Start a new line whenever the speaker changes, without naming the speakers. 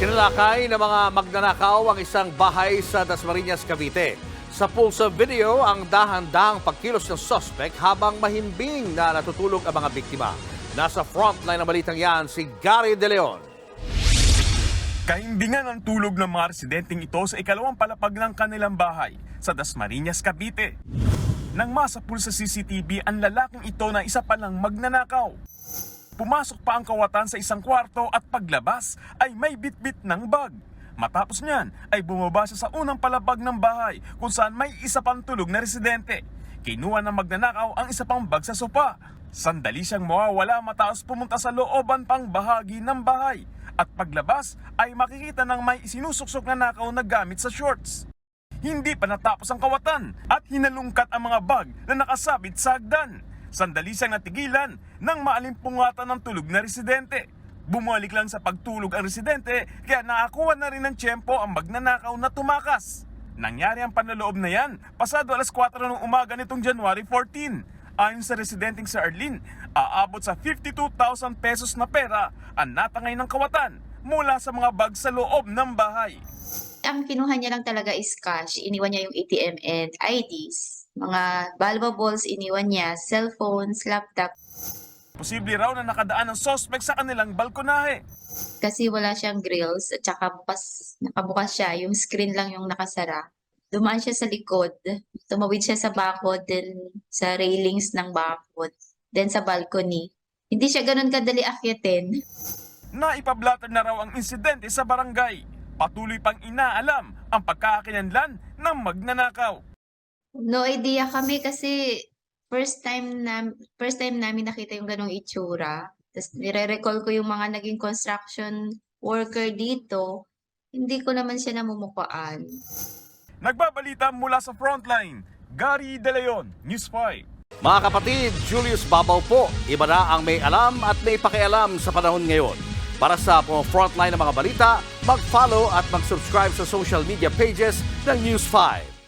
Sinalakay ng mga magnanakaw ang isang bahay sa Dasmariñas, Cavite. Sa pulsa video, ang dahan-dahang pagkilos ng suspect habang mahimbing na natutulog ang mga biktima. Nasa frontline ng balitang yan si Gary De Leon.
Kahimbingan ang tulog ng mga residenteng ito sa ikalawang palapag ng kanilang bahay sa Dasmariñas, Cavite. Nang masapul sa CCTV ang lalaking ito na isa palang magnanakaw. Pumasok pa ang kawatan sa isang kwarto at paglabas ay may bitbit ng bag. Matapos niyan ay bumaba siya sa unang palapag ng bahay kung saan may isa pang tulog na residente. Kinuha ng magnanakaw ang isa pang bag sa sopa. Sandali siyang mawawala matapos pumunta sa looban pang bahagi ng bahay. At paglabas ay makikita ng may isinusuksok na nakaw na gamit sa shorts. Hindi pa natapos ang kawatan at hinalungkat ang mga bag na nakasabit sa hagdan. Sandali siyang natigilan nang maalimpungatan ng tulog na residente. Bumalik lang sa pagtulog ang residente kaya nakakuha na rin ng tiyempo ang magnanakaw na tumakas. Nangyari ang panlaloob na yan pasado alas 4 ng umaga nitong January 14. Ayon sa residenteng sa Arlene, aabot sa 52,000 pesos na pera ang natangay ng kawatan mula sa mga bag sa loob ng bahay.
ang kinuha niya lang talaga is cash. Iniwan niya yung ATM and IDs. Mga valuables, iniwan niya. Cellphones, laptop.
Posible raw na nakadaan ng suspect sa kanilang balkonahe.
Kasi wala siyang grills at saka bukas, nakabukas siya. Yung screen lang yung nakasara. Dumaan siya sa likod. Tumawid siya sa bakod, then sa railings ng bakod. Then sa balcony. Hindi siya ganun kadali akyatin.
Naipablatter na raw ang insidente sa barangay. Patuloy pang inaalam ang pagkakakinanlan ng magnanakaw.
No idea kami kasi first time na first time namin nakita yung ganong itsura. Tapos nire-recall ko yung mga naging construction worker dito. Hindi ko naman siya namumukaan.
Nagbabalita mula sa frontline, Gary De Leon, News 5.
Mga kapatid, Julius Babaw po. Iba na ang may alam at may pakialam sa panahon ngayon. Para sa mga frontline ng mga balita, mag-follow at mag-subscribe sa social media pages ng News 5.